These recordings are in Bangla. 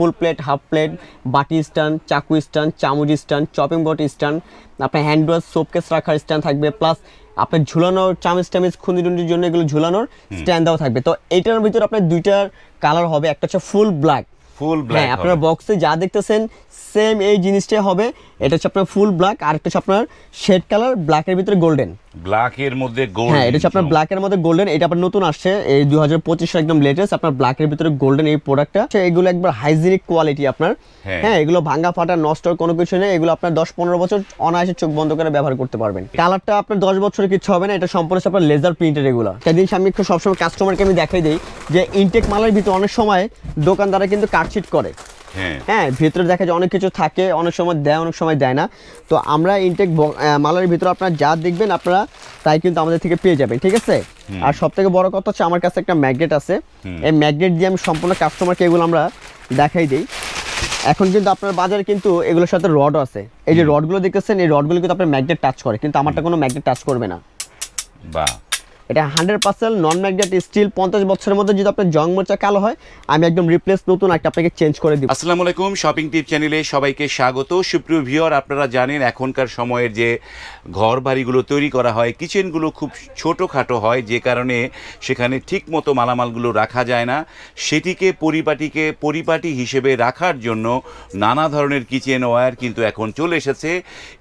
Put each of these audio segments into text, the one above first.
ফুল প্লেট হাফ প্লেট বাটি স্ট্যান্ড চাকু স্ট্যান্ড চামচ স্ট্যান্ড চপিং বোর্ড স্ট্যান্ড আপনার হ্যান্ড ওয়াশ সোপকেস রাখার স্ট্যান্ড থাকবে প্লাস আপনার ঝুলানোর চামচ টামিচ খুঁজি টুন্দির জন্য এগুলো ঝুলানোর স্ট্যান্ড দেওয়া থাকবে। তো এইটার ভিতরে আপনার দুইটার কালার হবে একটা হচ্ছে ফুল ব্ল্যাক ফুল ব্ল্যাক হ্যাঁ আপনার বক্সে যা দেখতেছেন সেম এই জিনিসটাই হবে। এটা হচ্ছে আপনার ফুল ব্ল্যাক আর একটা হচ্ছে আপনার শেড কালার ব্ল্যাকের ভিতরে গোল্ডেন ব্ল্যাক এর মধ্যে গোল্ড হ্যাঁ এটা হচ্ছে আপনার ব্ল্যাকের মধ্যে গোল্ডেন এটা আপনার নতুন আসছে এই দুই হাজার পঁচিশে একদম লেটেস্ট আপনার ব্ল্যাকের ভিতরে গোল্ডেন এই প্রোডাক্টটা এগুলো একবার হাইজিনিক কোয়ালিটি আপনার। হ্যাঁ। হ্যাঁ এগুলো ভাঙ্গা ফাটা নষ্ট কোনো কিছু নেই এগুলো আপনার দশ পনেরো বছর অনায়াসে চোখ বন্ধ করে ব্যবহার করতে পারবেন। কালারটা আপনার দশ বছরের কিছু হবে না এটা সম্পূর্ণ আপনার লেজার প্রিন্টের এগুলো। জিনিস আমি একটু সবসময় কাস্টমারকে আমি দেখাই দিই যে ইনটেক মালের ভিতরে অনেক সময় দোকানদারা কিন্তু কাটছিট করে। হ্যাঁ। হ্যাঁ ভিতরে দেখা যায় অনেক কিছু থাকে অনেক সময় দেয় অনেক সময় দেয় না। তো আমরা ইনটেক মালের ভিতরে আপনারা যা দেখবেন আপনারা তাই কিন্তু আমাদের থেকে পেয়ে যাবেন ঠিক আছে? আর সব থেকে বড় কথা হচ্ছে আমার কাছে একটা ম্যাগনেট আছে। এই ম্যাগনেট দিয়ে আমি সম্পূর্ণ কাস্টমারকে এগুলো আমরা দেখাই দিই। এখন কিন্তু আপনার বাজারে কিন্তু এগুলোর সাথে রড আছে। এই যে রডগুলো দেখতেছেন এই রডগুলো কিন্তু আপনার ম্যাগনেট টাচ করে কিন্তু আমারটা কোনো ম্যাগনেট টাচ করবে না। বাহ। এটা hundred percent non magnet steel পঞ্চাশ বছরের মধ্যে যদি আপনার জং মোচা কালো হয়, আমি একদম রিপ্লেস নতুন একটা আপনাকে চেঞ্জ করে দিব। আসসালামু আলাইকুম শপিং টিপ চ্যানেলে সবাইকে স্বাগত। সুপ্রিয় ভিউয়ার আপনারা জানেন এখনকার সময়ের যে ঘর বাড়িগুলো তৈরি করা হয় কিচেনগুলো খুব ছোটোখাটো হয়, যে কারণে সেখানে ঠিক মতো মালামালগুলো রাখা যায় না। সেটিকে পরিপাটিকে পরিপাটি হিসেবে রাখার জন্য নানা ধরনের কিচেন ওয়্যার কিন্তু এখন চলে এসেছে।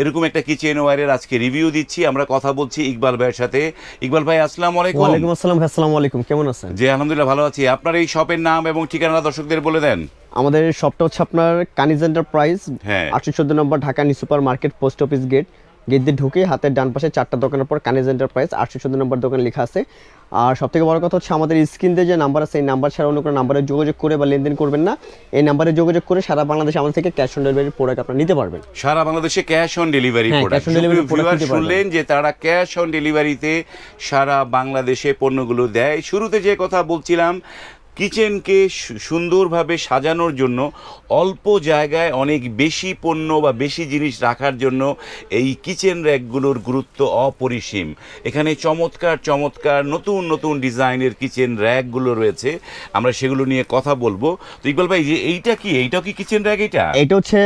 এরকম একটা কিচেন ওয়্যারের আজকে রিভিউ দিচ্ছি, আমরা কথা বলছি ইকবাল ভাইয়ের সাথে। ইকবাল ভাই আসসালামু আলাইকুম। ওয়ালাইকুম আসসালাম আসসালামু আলাইকুম। কেমন আছেন? জি আলহামদুলিল্লাহ ভালো আছি। আপনার এই শপের নাম এবং ঠিকানা দর্শকদের বলে দেন। আমাদের শপটা হচ্ছে আপনার কানিজ এন্টারপ্রাইজ হ্যাঁ। আটশো চোদ্দ নম্বর Dhaka new supermarket post office gate. Gate দিয়ে ঢুকে হাতের ডান পাশে চারটা দোকানের পর কানিজ এন্টারপ্রাইজ আটশো চোদ্দ নম্বর দোকান লেখা আছে। আর সব থেকে বড় কথা হচ্ছে আমাদের স্ক্রিন দিয়ে যে নাম্বার আছে এই নাম্বার ছাড়া অন্য কোনো নাম্বারে যোগাযোগ করে বা লেনদেন করবেন না। এই নাম্বারে যোগাযোগ করে সারা বাংলাদেশে আমাদের থেকে ক্যাশ অন ডেলিভারি প্রোডাক্ট আপনারা নিতে পারবেন। সারা বাংলাদেশে ক্যাশ অন ডেলিভারি প্রোডাক্ট। শুনলেন যে তারা ক্যাশ অন ডেলিভারিতে সারা বাংলাদেশে পণ্যগুলো দেয়। শুরুতে যে কথা বলছিলাম কিচেনকে সুন্দরভাবে সাজানোর জন্য অল্প জায়গায় অনেক বেশি পণ্য বা বেশি জিনিস রাখার জন্য এই কিচেন র্যাকগুলোর গুরুত্ব অপরিসীম। এখানে চমৎকার চমৎকার নতুন নতুন ডিজাইনের কিচেন র্যাকগুলো রয়েছে। আমরা সেগুলো নিয়ে কথা বলব। তো ইকবাল ভাই যে এইটা কি? এইটাও কি কিচেন র্যাক এটা? এটা হচ্ছে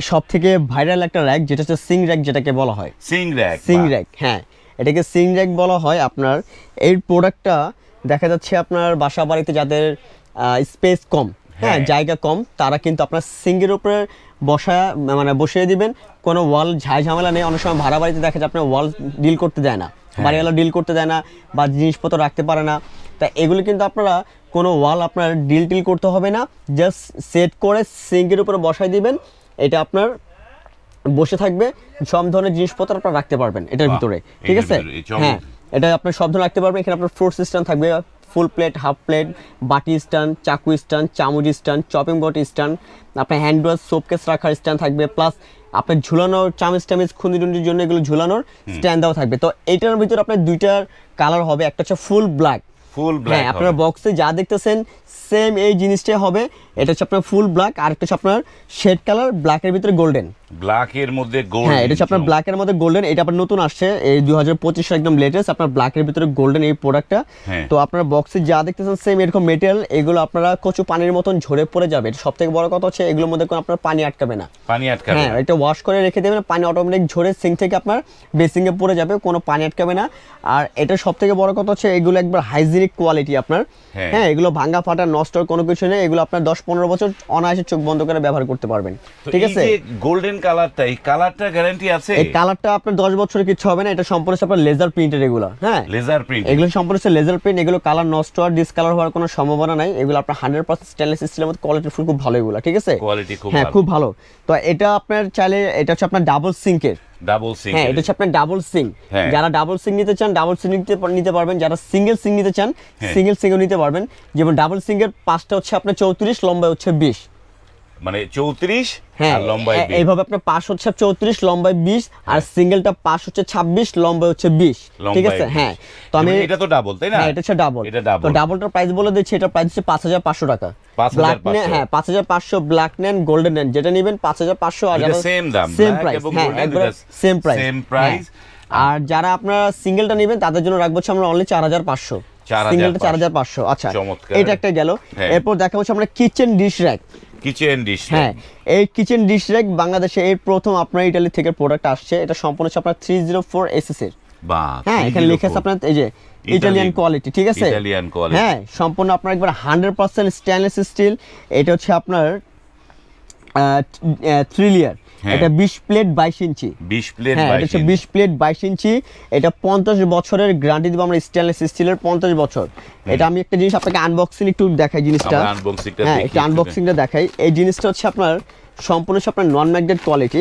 সব থেকে ভাইরাল একটা র্যাক যেটা হচ্ছে সিং র্যাক যেটাকে বলা হয়। সিং র্যাক সিং র্যাক হ্যাঁ। এটাকে সিং র্যাক বলা হয় আপনার। এই প্রোডাক্টটা দেখা যাচ্ছে আপনার বাসা বাড়িতে যাদের স্পেস কম হ্যাঁ হ্যাঁ। জায়গা কম তারা কিন্তু আপনার সিঙ্গের উপরে বসা মানে বসিয়ে দিবেন। কোনো ওয়াল ঝাই ঝামেলা নেই অনেক সময় ভাড়া বাড়িতে দেখা যায় আপনার ওয়াল ডিল করতে দেয় না। বাড়িওয়ালা ডিল করতে দেয় না বা জিনিসপত্র রাখতে পারে না। তা এগুলো কিন্তু আপনারা কোনো ওয়াল আপনার ডিল টিল করতে হবে না। জাস্ট সেট করে সিঙ্কের উপরে বসাই দিবেন। এটা আপনার বসে থাকবে। সব ধরনের জিনিসপত্র আপনারা রাখতে পারবেন এটার ভিতরে। ঠিক আছে। হ্যাঁ। এটা আপনার সব ধরনের রাখতে পারবেন। এখানে আপনার ফ্রুট স্ট্যান্ড থাকবে ফুল প্লেট হাফ প্লেট বাটি স্ট্যান্ড চাকু স্ট্যান্ড চামচ স্ট্যান্ড চপিং বোর্ড স্ট্যান্ড আপনার হ্যান্ড ওয়াশ সোপকেস রাখার স্ট্যান্ড থাকবে প্লাস আপনার ঝুলানোর চামচ টামিচ খুন্দি টুন্দির জন্য এগুলো ঝুলানোর স্ট্যান্ড দেওয়া থাকবে। তো এইটার ভিতরে আপনার দুইটার কালার হবে একটা হচ্ছে ফুল ব্ল্যাক ফুল হ্যাঁ ব্ল্যাক আপনার বক্সে যা দেখতেছেন সেম এই জিনিসটাই হবে। এটা হচ্ছে আপনার ফুল ব্ল্যাক আর একটা হচ্ছে আপনার শেড কালার ব্ল্যাকের ভিতরে গোল্ডেন ব্ল্যাক এর মধ্যে গোল্ড হ্যাঁ এটা হচ্ছে আপনার ব্ল্যাকের মধ্যে গোল্ডেন এটা আপনার নতুন আসছে এই দুই হাজার পঁচিশে একদম লেটেস্ট আপনার ব্ল্যাকের ভিতরে গোল্ডেন এই প্রোডাক্টটা হ্যাঁ। তো আপনার বক্সে যা দেখতেছেন সেম এরকম মেটেরিয়াল এগুলো আপনারা কচু পানির মতন ঝরে পড়ে যাবে। সব থেকে বড় কথা হচ্ছে এগুলোর মধ্যে কোনো আপনার পানি আটকাবে না। পানি আটকাবে হ্যাঁ এটা ওয়াশ করে রেখে দেবেন পানি অটোমেটিক ঝরে সিঙ্ক থেকে আপনার বেসিংয়ে পড়ে যাবে কোনো পানি আটকাবে না। আর এটা সব থেকে বড় কথা হচ্ছে এগুলো একবার হাইজিনিক কোয়ালিটি আপনার। হ্যাঁ। হ্যাঁ এগুলো ভাঙ্গা ফাটা নষ্ট কোনো কিছু নেই এগুলো আপনার দশ পনেরো বছর অনায়াসে চোখ বন্ধ করে ব্যবহার করতে পারবেন। ঠিক আছে? গোল্ডেন কালারটা এই কালারটা গ্যারান্টি আছে? এই কালারটা আপনার দশ বছরের কিছু হবে না এটা সম্পূর্ণ আপনার লেজার প্রিন্টের এগুলো হ্যাঁ? লেজার প্রিন্ট এগুলো সম্পূর্ণ লেজার প্রিন্ট এগুলো কালার নষ্ট আর ডিসকালার হওয়ার কোনো সম্ভাবনা নাই এগুলো আপনার হান্ড্রেড পার্সেন্ট স্টেনলেস স্টিলের মধ্যে কোয়ালিটি ফুল খুব ভালো এগুলো ঠিক আছে? কোয়ালিটি খুব হ্যাঁ খুব ভালো। তো এটা আপনার চাইলে এটা হচ্ছে আপনার ডাবল সিঙ্কের ডাবল সিং হ্যাঁ এটা হচ্ছে আপনার ডাবল সিং হ্যাঁ। যারা ডাবল সিং নিতে চান ডাবল সিং নিতে নিতে পারবেন। যারা সিঙ্গেল সিং নিতে চান হ্যাঁ। সিঙ্গেল সিঙ্গেল নিতে পারবেন। যেমন ডাবল সিং এর পাঁচটা হচ্ছে আপনার চৌত্রিশ লম্বা হচ্ছে বিশ। মানে 34 হ্যাঁ আর লম্বায় এইভাবে আপনার পাশ হচ্ছে চৌত্রিশ লম্বায় বিশ আর সিঙ্গেলটা পাশ হচ্ছে ছাব্বিশ লম্বায় হচ্ছে বিশ। ঠিক আছে? হ্যাঁ তো আমি এটা তো ডাবল তাই না? হ্যাঁ এটা হচ্ছে ডাবল এটা double। তো ডাবলটার প্রাইস বলে দিচ্ছি এটা প্রাইস হচ্ছে পাঁচ হাজার পাঁচশো টাকা। 5,500 ব্ল্যাক নেন হ্যাঁ পাঁচ হাজার পাঁচশো ব্ল্যাক নেন গোল্ডেন নেন যেটা নেবেন পাঁচ হাজার পাঁচশো আর সেম দাম সেম প্রাইস হ্যাঁ একবারে দুইটা সেম প্রাইস আর যারা আপনারা সিঙ্গেলটা নেবেন তাদের জন্য রাখব আমরা অনলি চার হাজার পাঁচশো। 4,500 সিঙ্গেলটা চার হাজার পাঁচশো আচ্ছা এটা একটা গেল। হ্যাঁ। এরপর দেখা হচ্ছে আমরা kitchen dish rack kitchen dish হ্যাঁ এই কিচেন ডিশ র্যাক বাংলাদেশে এই প্রথম আপনার ইটালি থেকে প্রোডাক্ট আসছে। এটা সম্পূর্ণ হচ্ছে আপনার থ্রি জিরো ফোর এসএস এর। হ্যাঁ এখানে লেখা আছে আপনার এই যে ইটালিয়ান কোয়ালিটি ঠিক আছে? ইটালিয়ান কোয়ালিটি হ্যাঁ সম্পূর্ণ আপনার একবার হান্ড্রেড পার্সেন্ট স্টেনলেস স্টিল এটা হচ্ছে আপনার থ্রি লেয়ার। এটা বিশ প্লেট বাইশ ইঞ্চি। 20 প্লেট হ্যাঁ এটা হচ্ছে বিশ প্লেট বাইশ ইঞ্চি। এটা পঞ্চাশ বছরের গ্যারান্টি দিব আমরা স্টেনলেস স্টিলের পঞ্চাশ বছর। এটা আমি একটা জিনিস আপনাকে আনবক্সিং একটু দেখাই জিনিসটা। আনবক্সিংটা হ্যাঁ একটু আনবক্সিংটা দেখাই। এই জিনিসটা হচ্ছে আপনার সম্পূর্ণ আপনার নন ম্যাগনেট কোয়ালিটি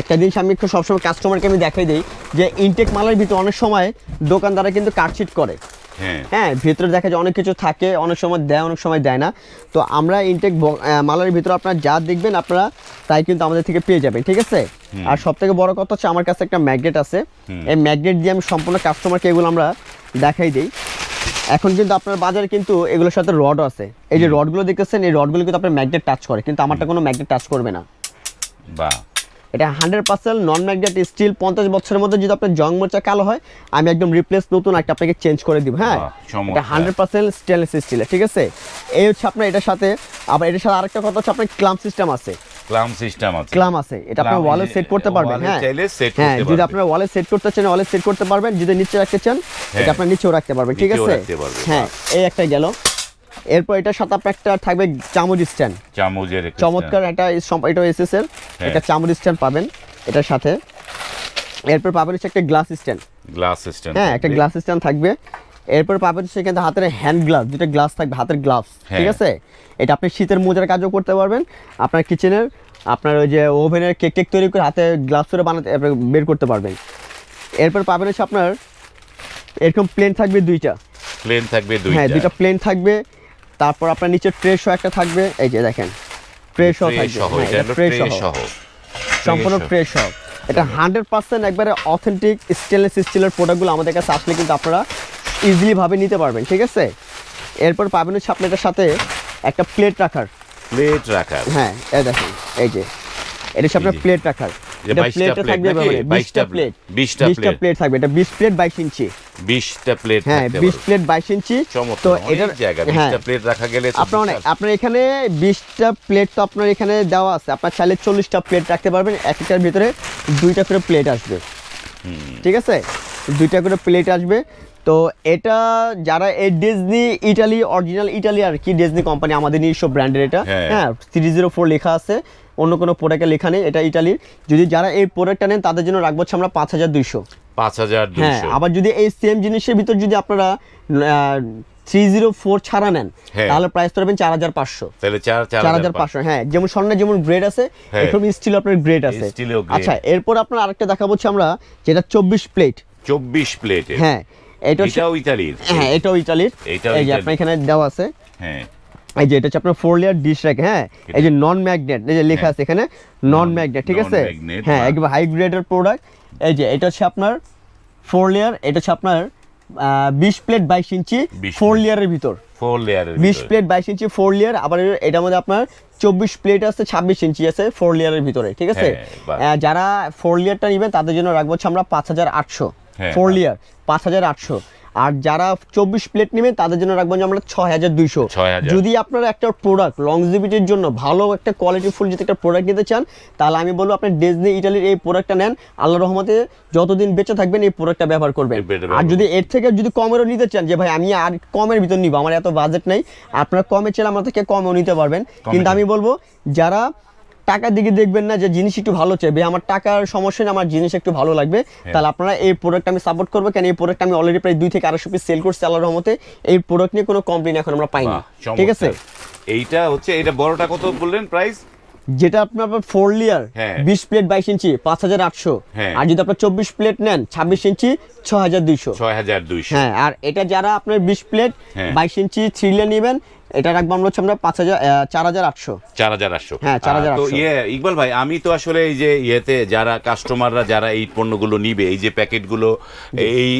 একটা জিনিস আমি একটু সবসময় কাস্টমারকে আমি দেখাই দিই যে ইনটেক মালের ভিতরে অনেক সময় দোকানদাররা কিন্তু কাটছিট করে। হ্যাঁ হ্যাঁ। ভিতরে দেখা যায় অনেক কিছু থাকে অনেক সময় দেয় অনেক সময় দেয় না। তো আমরা ইনটেক মালের ভিতরে আপনারা যা দেখবেন আপনারা তাই কিন্তু আমাদের থেকে পেয়ে যাবেন ঠিক আছে? আর সব থেকে বড় কথা হচ্ছে আমার কাছে একটা ম্যাগনেট আছে। এই ম্যাগনেট দিয়ে আমি সম্পূর্ণ কাস্টমারকে এগুলো আমরা দেখাই দিই। এখন কিন্তু আপনার বাজারে কিন্তু এগুলোর সাথে রড আছে। এই যে রডগুলো দেখতেছেন এই রডগুলো কিন্তু আপনার ম্যাগনেট টাচ করে কিন্তু আমারটা কোনো ম্যাগনেট টাচ করবে না। বা এটা hundred percent non magnet steel পঞ্চাশ বছরের মধ্যে যদি আপনার জং মোচা কালো হয় আমি একদম রিপ্লেস নতুন একটা আপনাকে চেঞ্জ করে দিব হ্যাঁ? এটা হান্ড্রেড পার্সেন্ট স্টেনলেস স্টিলের ঠিক আছে? এই হচ্ছে আপনার এটার সাথে আবার এটার সাথে আরেকটা কথা হচ্ছে আপনার ক্লাম সিস্টেম আছে। ক্লাম সিস্টেম আছে। ক্লাম আছে এটা Clamp ওয়ালে সেট করতে পারবেন হ্যাঁ? হ্যাঁ যদি। ওয়ালে সেট করতে চান ওয়ালে সেট করতে পারবেন যদি নিচে রাখতে চান হ্যাঁ। এটা আপনার নিচেও রাখতে পারবেন ঠিক আছে? হ্যাঁ এই একটা গেল। এরপর এটা সাথে একটা থাকবে চামচ স্ট্যান্ড চামচের চমৎকার একটা এটা এসএস এর হ্যাঁ। একটা চামচ স্ট্যান্ড পাবেন এটার সাথে। এরপর পাবেন হচ্ছে একটা গ্লাস স্ট্যান্ড গ্লাস সিস্টেম হ্যাঁ একটা গ্লাস স্ট্যান্ড থাকবে। এরপর পাবেন হচ্ছে এখানে হাতের হ্যান্ড গ্লাভস যেটা গ্লাস থাকবে হাতের গ্লাভস হ্যাঁ। ঠিক আছে? এটা আপনি শীতের মোজার কাজও করতে পারবেন। আপনার কিচেনের আপনার ওই যে ওভেনের কেক কেক তৈরি করে হাতে গ্লাভস করে বানাতে বের করতে পারবেন। এরপর পাবেন হচ্ছে আপনার এরকম প্লেন থাকবে দুইটা। প্লেন থাকবে হ্যাঁ দুইটা দুইটা প্লেন থাকবে। তারপর আপনার নিচে ট্রে একটা থাকবে এই যে দেখেন ট্রে থাকবে। সহ হ্যাঁ, সম্পূর্ণ। ট্রে এটা হান্ড্রেড পার্সেন্ট একবারে অথেন্টিক স্টেনলেস স্টিলের প্রোডাক্টগুলো আমাদের কাছে আসলে কিন্তু আপনারা ইজিলি ভাবে নিতে পারবেন ঠিক আছে? এরপর পাবেন হচ্ছে সাথে একটা প্লেট রাখার। প্লেট রাখার। হ্যাঁ এই দেখেন এই যে। এটা হচ্ছে আপনার প্লেট রাখার। যে এটা 22টা থাকবে নাকি? মানে 22টা 20টা প্লেট 20টা 20টা প্লেট থাকবে। এটা 20 প্লেট 22 ইঞ্চি। 20টা প্লেট হ্যাঁ 20 প্লেট 22 ইঞ্চি। তো এটার জায়গা হ্যাঁ। 20টা প্লেট রাখা গেলে আপনার অনেক আপনার এখানে বিশটা প্লেট তো আপনার এখানে দেওয়া আছে। আপনার চাইলে চল্লিশটা প্লেট রাখতে পারবেন। এক একটার ভিতরে দুইটা করে প্লেট আসবে। ঠিক আছে? দুইটা করে প্লেট আসবে। তো এটা যারা এই ডিজনি ইটালি অরিজিনাল ইটালি আর কি ডিজনি কোম্পানি আমাদের নিজস্ব ব্র্যান্ডের এটা। হ্যাঁ। হ্যাঁ থ্রি জিরো ফোর লেখা আছে। অন্য কোনো প্রোডাক্টে লেখা নেই এটা ইটালির যদি যারা এই প্রোডাক্টটা নেন তাদের জন্য রাখব হচ্ছে আমরা পাঁচ হাজার দুইশো। 5200 হ্যাঁ আবার যদি এই সেম জিনিসের ভিতর যদি আপনারা থ্রি জিরো ফোর ছাড়া নেন হ্যাঁ। তাহলে প্রাইস চার হাজার পাঁচশো। তাহলে 4 চার হাজার পাঁচশো। হ্যাঁ যেমন স্বর্ণের যেমন গ্রেড আছে হ্যাঁ। এরকম স্টিল আপনার গ্রেড আছে। আচ্ছা এরপর আপনার আরেকটা দেখাবো আমরা যেটা চব্বিশ প্লেট 24 প্লেট হ্যাঁ এটা হচ্ছে এটাও ইতালির। হ্যাঁ এটাও ইটালির এই যে আপনার এখানে দেওয়া আছে। হ্যাঁ। এই যে এটা হচ্ছে আপনার ফোর লেয়ার ডিশ র্যাক হ্যাঁ এই যে নন ম্যাগনেট এই যে লেখা আছে এখানে নন ম্যাগনেট ঠিক আছে? হ্যাঁ একদম হাই গ্রেডের প্রোডাক্ট এই যে এটা হচ্ছে আপনার ফোর লেয়ার এটা হচ্ছে আপনার বিশ প্লেট বাইশ ইঞ্চি ফোর। লেয়ারের ভিতর। ফোর লেয়ারের বিশ প্লেট বাইশ ইঞ্চি ফোর লেয়ার আবার এটার মধ্যে আপনার চব্বিশ প্লেট আছে ছাব্বিশ ইঞ্চি আছে ফোর লেয়ারের ভিতরে ঠিক আছে? হ্যাঁ, যারা ফোর লেয়ারটা নেবেন তাদের জন্য রাখব হচ্ছে আমরা পাঁচ হাজার আটশো। হ্যাঁ, ফোর বাহ। লেয়ার পাঁচ হাজার আটশো। আর যারা চব্বিশ প্লেট নেবেন তাদের জন্য রাখব যে আমরা ছয় হাজার দুইশো। যদি আপনারা একটা প্রোডাক্ট লংজিভিটির জন্য ভালো একটা কোয়ালিটি ফুল যদি একটা প্রোডাক্ট নিতে চান তাহলে আমি বলব আপনি ডিজনি ইটালির এই প্রোডাক্টটা নেন। আল্লাহ রহমতে যতদিন বেঁচে থাকবেন এই প্রোডাক্টটা ব্যবহার করবেন। আর যদি এর থেকে যদি কমেরও নিতে চান যে ভাই আমি আর কমের ভিতর নিব আমার এত বাজেট নেই আপনারা কমে চাইলে আমার থেকে কমেও নিতে পারবেন। কিন্তু আমি বলব যারা টাকার দিকে দেখবেন না যে জিনিস একটু ভালো চাইবে। আমার টাকার সমস্যা আমার জিনিস একটু ভালো লাগবে। হ্যাঁ। তাহলে আপনারা এই প্রোডাক্ট আমি সাপোর্ট করব। কেন এই প্রোডাক্ট আমি অলরেডি প্রায় দুই থেকে আড়াইশো পিস সেল করছি আল্লাহর রহমতে। এই প্রোডাক্ট নিয়ে কোনো কমপ্লেন এখন আমরা পাইনি। ঠিক আছে? এইটা হচ্ছে এটা বড়টা কত বললেন প্রাইস যেটা আপনার ফোর লিয়ার হ্যাঁ। বিশ প্লেট বাইশ ইঞ্চি পাঁচ হাজার আটশো। হ্যাঁ। আর যদি আপনার চব্বিশ প্লেট নেন ছাব্বিশ ইঞ্চি ছ হাজার দুইশো। ছয় হাজার দুইশো। হ্যাঁ আর এটা যারা আপনার বিশ প্লেট। বাইশ ইঞ্চি থ্রিলে নেবেন এটা রাখব আমরা হচ্ছে আমরা পাঁচ হাজার চার হাজার আটশো। চার হাজার আটশো। হ্যাঁ, 4800 তো ইয়ে ইকবাল ভাই আমি তো আসলে এই যে ইয়েতে যারা কাস্টমাররা যারা এই পণ্যগুলো নিবে এই যে প্যাকেটগুলো এই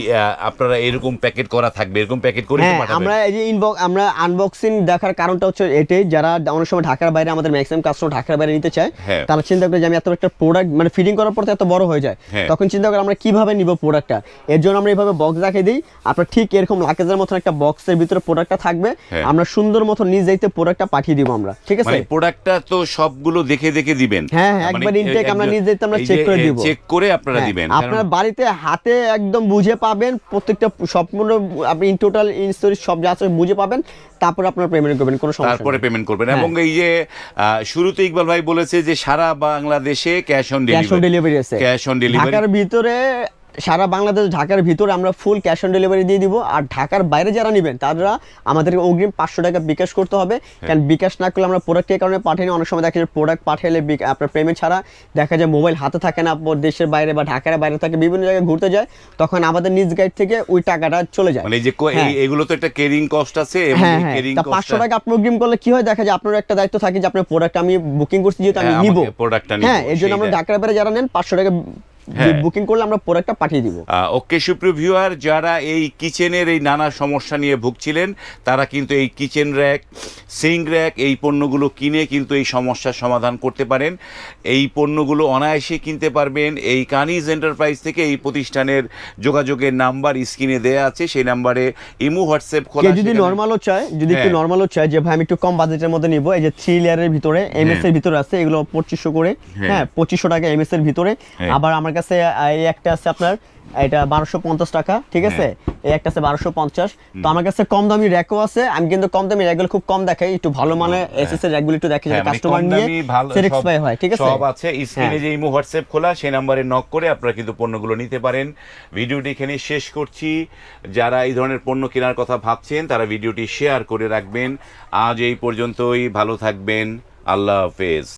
আপনারা এরকম প্যাকেট করা থাকবে এরকম প্যাকেট করে হ্যাঁ আমরা এই যে ইনবক্স আমরা আনবক্সিং দেখার কারণটা হচ্ছে এটাই যারা অনেক সময় ঢাকার বাইরে আমাদের ম্যাক্সিমাম কাস্টমার ঢাকার বাইরে নিতে চায় হ্যাঁ। তারা চিন্তা করে যে আমি এত একটা প্রোডাক্ট মানে ফিটিং করার পর এত বড় হয়ে যায়। হ্যাঁ। তখন চিন্তা করে আমরা কীভাবে নিব প্রোডাক্টটা এর জন্য আমরা এইভাবে বক্স রাখে দিই। আপনার ঠিক এরকম লাকেজের মতন একটা বক্সের ভিতরে প্রোডাক্টটা থাকবে। আমরা সুন্দর মতো নিজ দায়িত্বে প্রোডাক্টটা পাঠিয়ে দিব আমরা ঠিক আছে? মানে প্রোডাক্টটা তো সবগুলো দেখে দেখে দিবেন। হ্যাঁ, হ্যাঁ, একবার intake আমরা নিজ দায়িত্বে আমরা check করে দিব। চেক করে আপনারা হ্যাঁ, দিবেন। আপনার বাড়িতে হাতে একদম বুঝে পাবেন প্রত্যেকটা সম্পূর্ণ আপনি ইন টোটাল ইনস্টোরি সব যা আছে বুঝে পাবেন তারপর আপনার পেমেন্ট করবেন কোনো সমস্যা তারপরে পেমেন্ট করবেন। হ্যাঁ। এবং এই যে শুরুতে ইকবাল ভাই বলেছে যে সারা বাংলাদেশে cash on delivery cash on delivery আছে। ক্যাশ অন ডেলিভারি ঢাকার ভিতরে সারা বাংলাদেশ ঢাকার ভিতরে আমরা ফুল ক্যাশ অন ডেলিভারি দিয়ে দিব। আর ঢাকার বাইরে যারা নেবেন তারা আমাদেরকে অগ্রিম পাঁচশো টাকা বিকাশ করতে হবে। হ্যাঁ। কারণ বিকাশ না করলে আমরা প্রোডাক্ট এই কারণে পাঠাই অনেক সময় দেখা যায় প্রোডাক্ট পাঠালে আপনার পেমেন্ট ছাড়া দেখা যায় মোবাইল হাতে থাকে না দেশের বাইরে বা ঢাকার বাইরে থাকে বিভিন্ন জায়গায় ঘুরতে যায়। তখন আমাদের নিজ গাইড থেকে ওই টাকাটা চলে যায়। মানে যে হ্যাঁ। এগুলো তো একটা কেরিং কস্ট আছে হ্যাঁ পাঁচশো টাকা আপনি অগ্রিম করলে কি হয়? দেখা যায় আপনার একটা দায়িত্ব থাকে যে আপনার প্রোডাক্ট আমি বুকিং করছি যেহেতু আমি নিব। নিবো, হ্যাঁ এই জন্য আমরা ঢাকার বাইরে যারা নেন পাঁচশো টাকা। বুকিং করলে আমরা প্রোডাক্টটা পাঠিয়ে দিব। ওকে সুপ্রিয় ভিউয়ার যারা এই কিচেনের এই নানা সমস্যা নিয়ে ভুগছিলেন তারা কিন্তু এই কিচেন র্যাক সিং র্যাক এই পণ্যগুলো কিনে কিন্তু এই সমস্যার সমাধান করতে পারেন। এই পণ্যগুলো অনায়াসে কিনতে পারবেন। এই কানিজ এন্টারপ্রাইজ থেকে এই প্রতিষ্ঠানের যোগাযোগের নাম্বার স্ক্রিনে দেয়া আছে। সেই নাম্বারে ইমো হোয়াটসঅ্যাপ খোলা যদি নর্মালও চায় যদি একটু হ্যাঁ। নর্মালও চায় যে ভাই আমি একটু কম বাজেটের মধ্যে নিব। এই যে থ্রি লেয়ারের ভিতরে এমএস এর ভিতরে আছে এগুলো পঁচিশশো করে হ্যাঁ। হ্যাঁ পঁচিশশো টাকা এমএস এর ভিতরে। হ্যাঁ। আবার আমার কাছে এই একটা আছে আপনার এটা বারোশো পঞ্চাশ টাকা ঠিক আছে? এই একটা আছে বারোশো পঞ্চাশ। তো আমার কাছে কম দামি র্যাকও আছে। আমি কিন্তু কম দামি র্যাকগুলো খুব কম দেখাই একটু ভালো মানে এসএস এর র্যাকগুলো একটু দেখে হ্যাঁ, কাস্টমার নিয়ে স্যাটিসফাই হয় ঠিক আছে? সব আছে। স্ক্রিনে হ্যাঁ। যে ইমো হোয়াটসঅ্যাপ খোলা সেই নাম্বারে নক করে আপনারা কিন্তু পণ্যগুলো নিতে পারেন। ভিডিওটি এখানে শেষ করছি। যারা এই ধরনের পণ্য কেনার কথা ভাবছেন তারা ভিডিওটি শেয়ার করে রাখবেন। আজ এই পর্যন্তই ভালো থাকবেন। আল্লাহ হাফেজ।